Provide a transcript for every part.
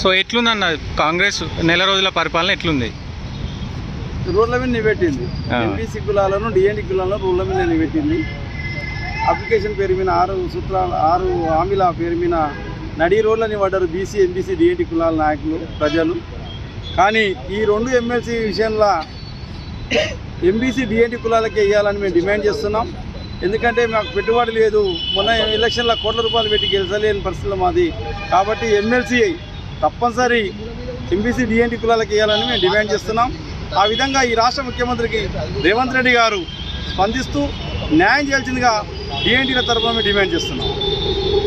So ఎట్లుందన్న Congress నెల రోజుల పరిపాలన ఎట్లుంది? రోడ్ల మీద నిలబెట్టింది. ఎంపీసీ కులాలను డిఎన్టీ కులాలను రోడ్ల మీద నిలబెట్టింది. అప్లికేషన్ పేరు మీద ఆరు సూత్రాలు ఆరు హామీల పేరు మీద నడి రోడ్లని పడ్డారు బీసీ ఎంబీసీ డిఎన్టీ కులాల నాయకులు ప్రజలు. కానీ ఈ రెండు ఎమ్మెల్సీ విషయంలో ఎంబీసీ డిఎన్టీ కులాలకి వేయాలని మేము డిమాండ్ చేస్తున్నాం. ఎందుకంటే మాకు పెట్టుబడి లేదు. మొన్న ఎలక్షన్లో కోట్ల రూపాయలు పెట్టి గెలిచలేని పరిస్థితులు మాది. కాబట్టి ఎమ్మెల్సీ తప్పనిసరి ఎంబీసీ డిఎన్టీ కులాలకు వేయాలని మేము డిమాండ్ చేస్తున్నాం. ఆ విధంగా ఈ రాష్ట్ర ముఖ్యమంత్రికి రేవంత్ రెడ్డి గారు స్పందిస్తూ న్యాయం చేయాల్సిందిగా డిఎన్టీల తరఫున మేము డిమాండ్ చేస్తున్నాం.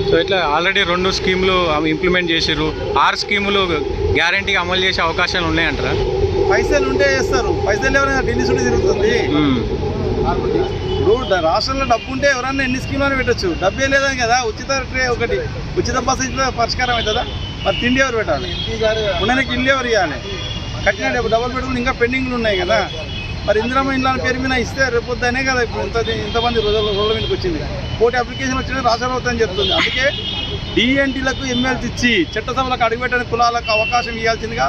సో ఇట్లా ఆల్రెడీ రెండు స్కీములు ఇంప్లిమెంట్ చేసిర్రు. ఆరు స్కీములు గ్యారంటీగా అమలు చేసే అవకాశాలు ఉన్నాయంటారా? పైసలు ఉంటే చేస్తారు. పైసలు ఎవరైనా ఢిల్లీ చుట్టూ తిరుగుతుంది. ఇప్పుడు రాష్ట్రంలో డబ్బు ఉంటే ఎవరన్నా ఎన్ని స్కీమ్లు పెట్టచ్చు. డబ్బే లేదని కదా. ఉచిత ఒకటి ఉచిత బస్సు పరిష్కారం అవుతుందా? మరి తిండి ఎవరు పెట్టాలి? ఉండడానికి ఇల్లు ఎవరు ఇవ్వాలి కట్టిన డబుల్ బెడ్రూమ్ ఇంకా పెండింగ్లు ఉన్నాయి కదా. మరి ఇందిరమ్మ ఇళ్ళ పేరు మీద ఇస్తే రేపొద్దనే కదా ఇప్పుడు ఇంత ఇంతమంది రోజుల రోడ్ల మీదకి వచ్చింది. కోటి అప్లికేషన్ వచ్చినా రాష్ట్రం అని చెప్తుంది. అందుకే డిఎన్టీలకు ఎమ్మెల్సీ ఇచ్చి చట్టసభలకు అడుగుపెట్టని కులాలకు అవకాశం ఇవ్వాల్సిందిగా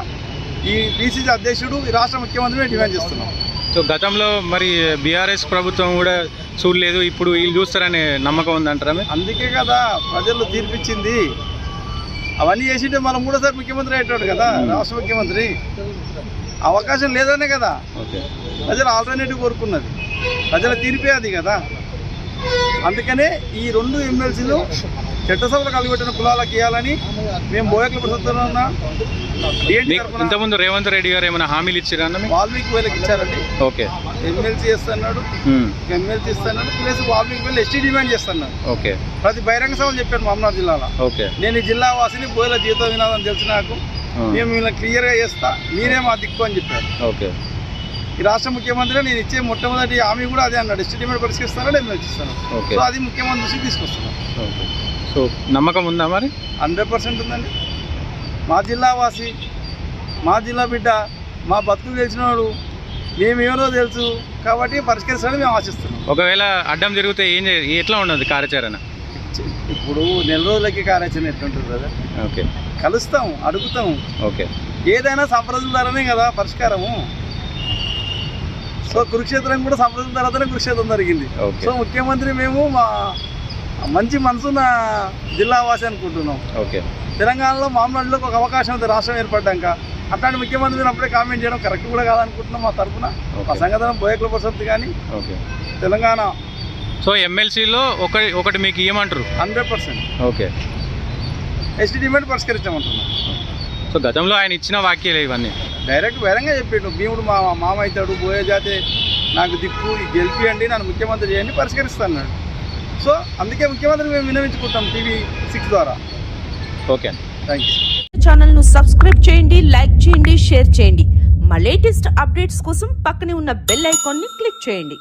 ఈ బీసీసీ అధ్యక్షుడు ఈ రాష్ట్ర ముఖ్యమంత్రిని డిమాండ్ చేస్తున్నాం. సో గతంలో మరి బీఆర్ఎస్ ప్రభుత్వం కూడా చూడలేదు ఇప్పుడు వీళ్ళు చూస్తారనే నమ్మకం ఉందంటారా? అందుకే కదా ప్రజలు తీర్పిచ్చింది. అవన్నీ చేసింటే మనం మూడోసారి ముఖ్యమంత్రి అయ్యేటోడు కదా రాష్ట్ర ముఖ్యమంత్రి. అవకాశం లేదనే కదా. ఓకే. ప్రజలు ఆల్టర్నేటివ్ కోరుకున్నది. ప్రజల తీర్పే అది కదా. అందుకనే ఈ రెండు ఎమ్మెల్సీలు చట్టసభలు కలిగిపెట్టిన కులాలకు ఇవ్వాలని మేము బోయకుల ఇంతకుముందు రేవంత్ రెడ్డి గారు ఏమైనా హామీలు ఇచ్చారా? వాల్మీకి వేలకు ఇచ్చారండి. ఓకే. ఎమ్మెల్సీ ఇస్తున్నాడు మ్మ్. ఎమ్మెల్సీ ఇస్తున్నాడు ప్లస్ వాల్మీకి వేలు ఎస్టీ డిమాండ్ చేస్తున్నాడు. ఓకే. ప్రతి బహిరంగ సభలు చెప్పాను మామనాథ్ జిల్లాలో. ఓకే. నేను ఈ జిల్లా వాసిని బోయల జీవిత వినాలని తెలిసి నాకు. మేము ఇలా క్లియర్గా చేస్తా. మీరే మా దిక్కు అని చెప్పారు. ఓకే. ఈ రాష్ట్ర ముఖ్యమంత్రి నేను ఇచ్చే మొట్టమొదటి హామీ కూడా అదే అన్నాడు. ఎస్టిమేట్ పరిష్కరిస్తాను ఎమ్మెల్సీ ఇస్తాను సో అది ముఖ్యమంత్రి దృష్టికి తీసుకొస్తున్నాను సో నమ్మకం ఉందా మరి? హండ్రెడ్ పర్సెంట్ ఉందండి. మా జిల్లా వాసి మా జిల్లా బిడ్డ మా బతుకులు తెలిసినవాడు మేమేమో తెలుసు కాబట్టి పరిష్కరిస్తాడని మేము ఆశిస్తున్నాం. ఒకవేళ అడ్డం జరిగితే ఏం ఎట్లా ఉండదు కార్యాచరణ? ఇప్పుడు నెల రోజులకి కార్యాచరణ ఎట్లుంటుంది కదా? ఓకే. కలుస్తాం అడుగుతాం. ఓకే. ఏదైనా సంప్రదాయం ద్వారానే కదా పరిష్కారము. సో కురుక్షేత్రం కూడా సంప్రదాయం తర్వాతనే కురుక్షేత్రం జరిగింది. సో ముఖ్యమంత్రి మేము మా మంచి మనసున్న జిల్లా వాసి అనుకుంటున్నాం. ఓకే. తెలంగాణలో మామూలులోకి ఒక అవకాశం ఉంది రాష్ట్రం ఏర్పడ్డాక. అట్లాంటి ముఖ్యమంత్రి అప్పుడే కామెంట్ చేయడం కరెక్ట్ కూడా కాదనుకుంటున్నాం మా తరఫున మా సంగతనం బోయకుల ప్రసక్తి కానీ ఓకే. తెలంగాణ. సో ఎమ్మెల్సీలో ఒకటి ఒకటి మీకు ఇవ్వమంటారు hundred percent. Okay. ST demand పరిష్కరించామంటున్నాం. So గతంలో ఆయన ఇచ్చిన వాక్యాలు ఇవన్నీ. డైరెక్ట్ వేరంగా చెప్పిండు. భీముడు మా మామ అవుతాడు బోయే జాతి నాకు దిక్కు గెలిపియండి నన్ను ముఖ్యమంత్రి చేయండి పరిష్కరిస్తాను సో అందుకే ముఖ్యమంత్రి మేము వినవించుకుంటాం టీవీ సిక్స్ ద్వారా. ఓకే అండి. థ్యాంక్ యూ ఛానల్ను సబ్స్క్రైబ్ చేయండి లైక్ చేయండి షేర్ చేయండి. మా లేటెస్ట్ అప్డేట్స్ కోసం పక్కనే ఉన్న బెల్ ఐకాన్ని క్లిక్ చేయండి.